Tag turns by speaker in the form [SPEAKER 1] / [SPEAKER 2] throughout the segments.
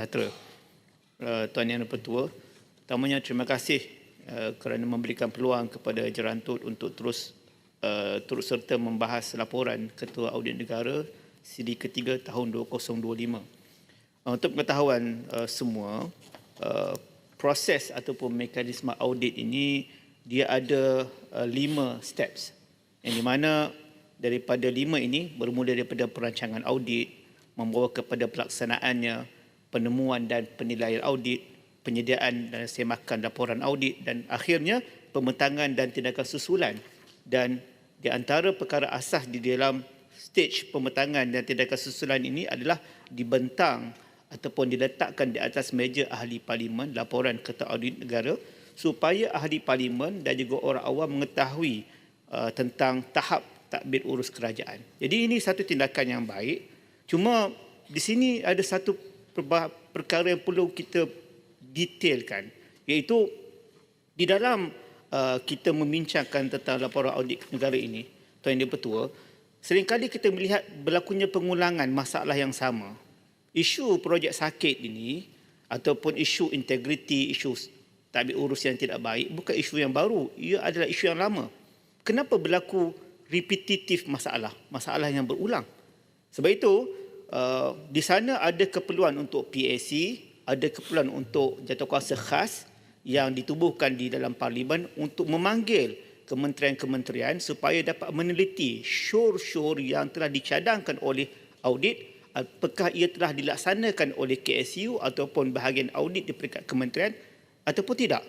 [SPEAKER 1] sejahtera. Uh, Tuan Yang Pertua, pertamanya terima kasih uh, kerana memberikan peluang kepada Jerantut untuk terus uh, turut serta membahas laporan Ketua Audit Negara CD ketiga tahun 2025. Uh, untuk pengetahuan uh, semua, uh, proses ataupun mekanisme audit ini dia ada uh, lima steps yang di mana daripada lima ini bermula daripada perancangan audit membawa kepada pelaksanaannya penemuan dan penilaian audit penyediaan dan semakan laporan audit dan akhirnya pembentangan dan tindakan susulan dan di antara perkara asas di dalam stage pembentangan dan tindakan susulan ini adalah dibentang ataupun diletakkan di atas meja ahli parlimen laporan ketua audit negara supaya ahli parlimen dan juga orang awam mengetahui uh, tentang tahap takbir urus kerajaan. Jadi ini satu tindakan yang baik. Cuma di sini ada satu perkara yang perlu kita detailkan iaitu di dalam uh, kita membincangkan tentang laporan audit negara ini, Tuan Yang Pertua, seringkali kita melihat berlakunya pengulangan masalah yang sama. Isu projek sakit ini ataupun isu integriti, isu tabik urus yang tidak baik bukan isu yang baru, ia adalah isu yang lama. Kenapa berlaku repetitif masalah, masalah yang berulang? Sebab itu, uh, di sana ada keperluan untuk PAC, ada keperluan untuk jatuhkuasa khas yang ditubuhkan di dalam parlimen untuk memanggil kementerian-kementerian supaya dapat meneliti syur-syur yang telah dicadangkan oleh audit apakah ia telah dilaksanakan oleh KSU ataupun bahagian audit di peringkat kementerian ataupun tidak.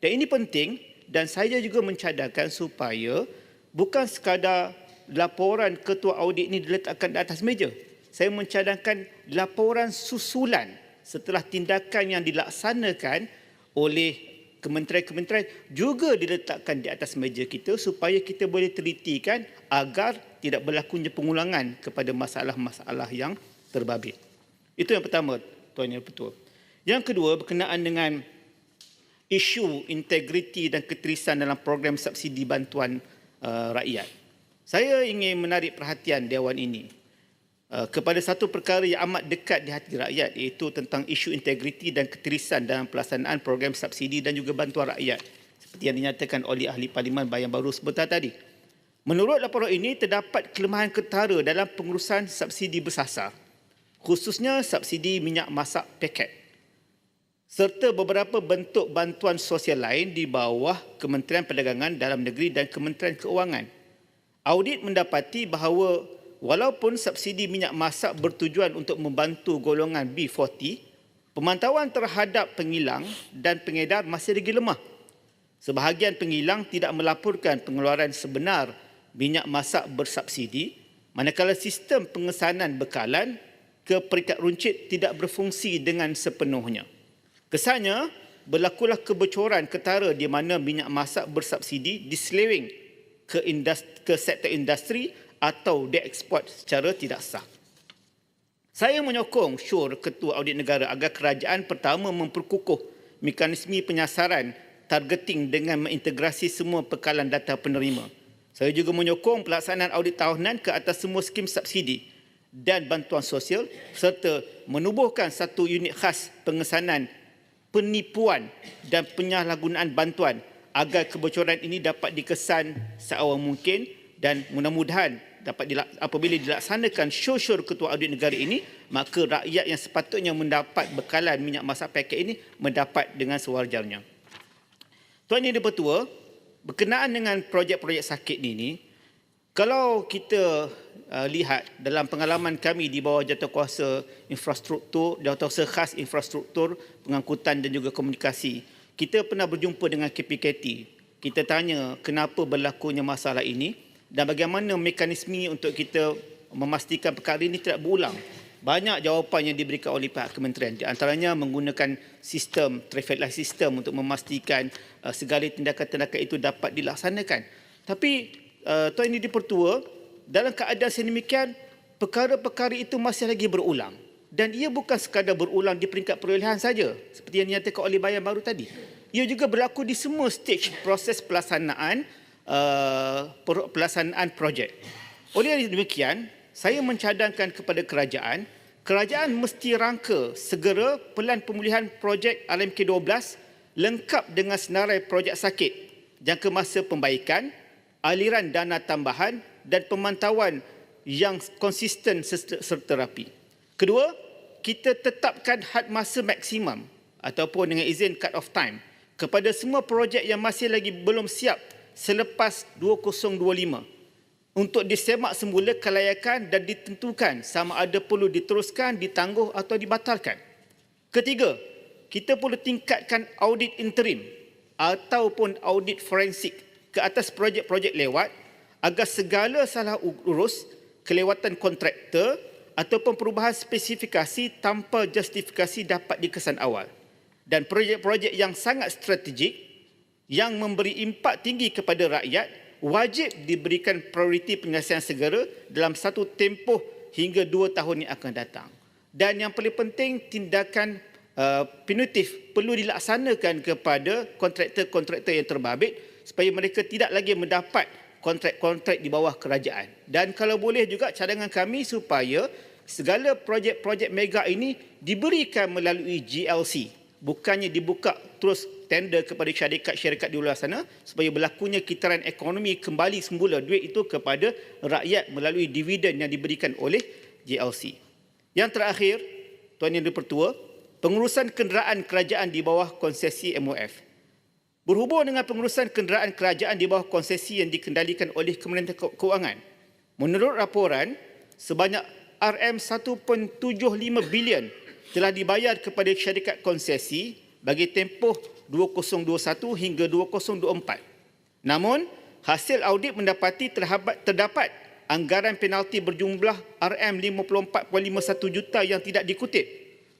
[SPEAKER 1] Dan ini penting dan saya juga mencadangkan supaya bukan sekadar laporan ketua audit ini diletakkan di atas meja. Saya mencadangkan laporan susulan setelah tindakan yang dilaksanakan oleh kementerian-kementerian juga diletakkan di atas meja kita supaya kita boleh telitikan agar tidak berlakunya pengulangan kepada masalah-masalah yang terbabit. Itu yang pertama, Tuan Yang Pertua. Yang kedua, berkenaan dengan isu integriti dan keterisan dalam program subsidi bantuan uh, rakyat. Saya ingin menarik perhatian Dewan ini kepada satu perkara yang amat dekat di hati rakyat iaitu tentang isu integriti dan keterisan dalam pelaksanaan program subsidi dan juga bantuan rakyat seperti yang dinyatakan oleh ahli parlimen Bayan Baru sebentar tadi. Menurut laporan ini terdapat kelemahan ketara dalam pengurusan subsidi bersasar khususnya subsidi minyak masak paket serta beberapa bentuk bantuan sosial lain di bawah Kementerian Perdagangan Dalam Negeri dan Kementerian Keuangan. Audit mendapati bahawa walaupun subsidi minyak masak bertujuan untuk membantu golongan B40, pemantauan terhadap pengilang dan pengedar masih lagi lemah. Sebahagian pengilang tidak melaporkan pengeluaran sebenar minyak masak bersubsidi, manakala sistem pengesanan bekalan ke peringkat runcit tidak berfungsi dengan sepenuhnya. Kesannya, berlakulah kebocoran ketara di mana minyak masak bersubsidi diseleweng ke, industri, ke sektor industri atau dieksport secara tidak sah. Saya menyokong syur Ketua Audit Negara agar kerajaan pertama memperkukuh mekanisme penyasaran targeting dengan mengintegrasi semua pekalan data penerima. Saya juga menyokong pelaksanaan audit tahunan ke atas semua skim subsidi dan bantuan sosial serta menubuhkan satu unit khas pengesanan penipuan dan penyalahgunaan bantuan agar kebocoran ini dapat dikesan seawal mungkin dan mudah-mudahan dapat dilak, apabila dilaksanakan syur-syur ketua audit negara ini maka rakyat yang sepatutnya mendapat bekalan minyak masak paket ini mendapat dengan sewajarnya. Tuan Yang Dipertua, berkenaan dengan projek-projek sakit ini, kalau kita uh, lihat dalam pengalaman kami di bawah jatuhkuasa infrastruktur, jatuhkuasa khas infrastruktur, pengangkutan dan juga komunikasi, kita pernah berjumpa dengan KPKT. Kita tanya kenapa berlakunya masalah ini dan bagaimana mekanisme untuk kita memastikan perkara ini tidak berulang. Banyak jawapan yang diberikan oleh pihak kementerian. Di antaranya menggunakan sistem, traffic light system untuk memastikan uh, segala tindakan-tindakan itu dapat dilaksanakan. Tapi uh, Tuan Ini Dipertua, dalam keadaan sedemikian, perkara-perkara itu masih lagi berulang. Dan ia bukan sekadar berulang di peringkat perolehan saja, seperti yang dinyatakan oleh Bayan Baru tadi. Ia juga berlaku di semua stage proses pelaksanaan uh, pelaksanaan projek. Oleh demikian, saya mencadangkan kepada kerajaan kerajaan mesti rangka segera pelan pemulihan projek RMK12 lengkap dengan senarai projek sakit, jangka masa pembaikan, aliran dana tambahan dan pemantauan yang konsisten serta rapi. Kedua, kita tetapkan had masa maksimum ataupun dengan izin cut off time kepada semua projek yang masih lagi belum siap selepas 2025 untuk disemak semula kelayakan dan ditentukan sama ada perlu diteruskan, ditangguh atau dibatalkan. Ketiga, kita perlu tingkatkan audit interim ataupun audit forensik ke atas projek-projek lewat agar segala salah urus kelewatan kontraktor ataupun perubahan spesifikasi tanpa justifikasi dapat dikesan awal. Dan projek-projek yang sangat strategik yang memberi impak tinggi kepada rakyat wajib diberikan prioriti penyelesaian segera dalam satu tempoh hingga dua tahun yang akan datang. Dan yang paling penting tindakan uh, punitif perlu dilaksanakan kepada kontraktor-kontraktor yang terbabit supaya mereka tidak lagi mendapat kontrak-kontrak di bawah kerajaan. Dan kalau boleh juga cadangan kami supaya segala projek-projek mega ini diberikan melalui GLC bukannya dibuka terus tender kepada syarikat-syarikat di luar sana supaya berlakunya kitaran ekonomi kembali semula duit itu kepada rakyat melalui dividen yang diberikan oleh JLC. Yang terakhir, Tuan Yang Dipertua, pengurusan kenderaan kerajaan di bawah konsesi MOF. Berhubung dengan pengurusan kenderaan kerajaan di bawah konsesi yang dikendalikan oleh Kementerian Keuangan, menurut laporan, sebanyak RM1.75 bilion telah dibayar kepada syarikat konsesi bagi tempoh 2021 hingga 2024. Namun, hasil audit mendapati terdapat, terdapat anggaran penalti berjumlah RM54.51 juta yang tidak dikutip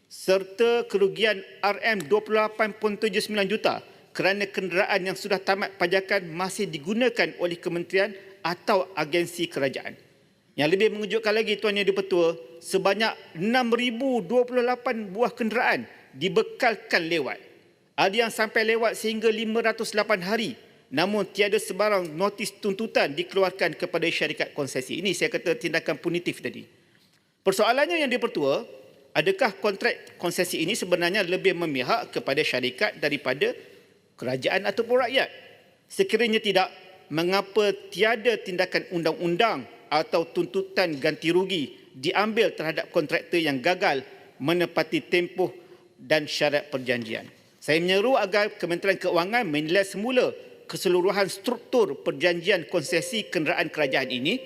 [SPEAKER 1] serta kerugian RM28.79 juta kerana kenderaan yang sudah tamat pajakan masih digunakan oleh kementerian atau agensi kerajaan. Yang lebih mengejutkan lagi Tuan Yang Dipertua, sebanyak 6,028 buah kenderaan dibekalkan lewat. Ada yang sampai lewat sehingga 508 hari. Namun tiada sebarang notis tuntutan dikeluarkan kepada syarikat konsesi. Ini saya kata tindakan punitif tadi. Persoalannya yang dipertua, adakah kontrak konsesi ini sebenarnya lebih memihak kepada syarikat daripada kerajaan ataupun rakyat? Sekiranya tidak, mengapa tiada tindakan undang-undang atau tuntutan ganti rugi diambil terhadap kontraktor yang gagal menepati tempoh dan syarat perjanjian. Saya menyeru agar Kementerian Keuangan menilai semula keseluruhan struktur perjanjian konsesi kenderaan kerajaan ini.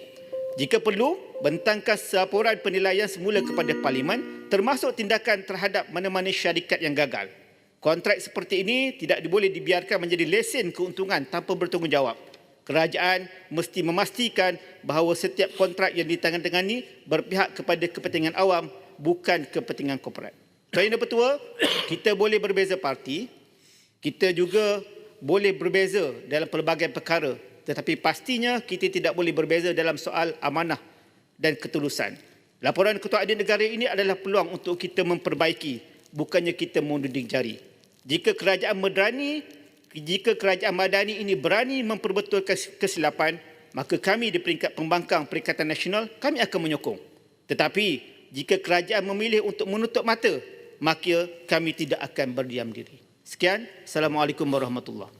[SPEAKER 1] Jika perlu, bentangkan laporan penilaian semula kepada Parlimen termasuk tindakan terhadap mana-mana syarikat yang gagal. Kontrak seperti ini tidak boleh dibiarkan menjadi lesen keuntungan tanpa bertanggungjawab kerajaan mesti memastikan bahawa setiap kontrak yang ditandatangani berpihak kepada kepentingan awam bukan kepentingan korporat. Tuan Yang Pertua, kita boleh berbeza parti, kita juga boleh berbeza dalam pelbagai perkara, tetapi pastinya kita tidak boleh berbeza dalam soal amanah dan ketulusan. Laporan Ketua Adil Negara ini adalah peluang untuk kita memperbaiki, bukannya kita menuding jari. Jika kerajaan berani jika kerajaan madani ini berani memperbetulkan kesilapan, maka kami di peringkat pembangkang Perikatan Nasional, kami akan menyokong. Tetapi, jika kerajaan memilih untuk menutup mata, maka kami tidak akan berdiam diri. Sekian. Assalamualaikum warahmatullahi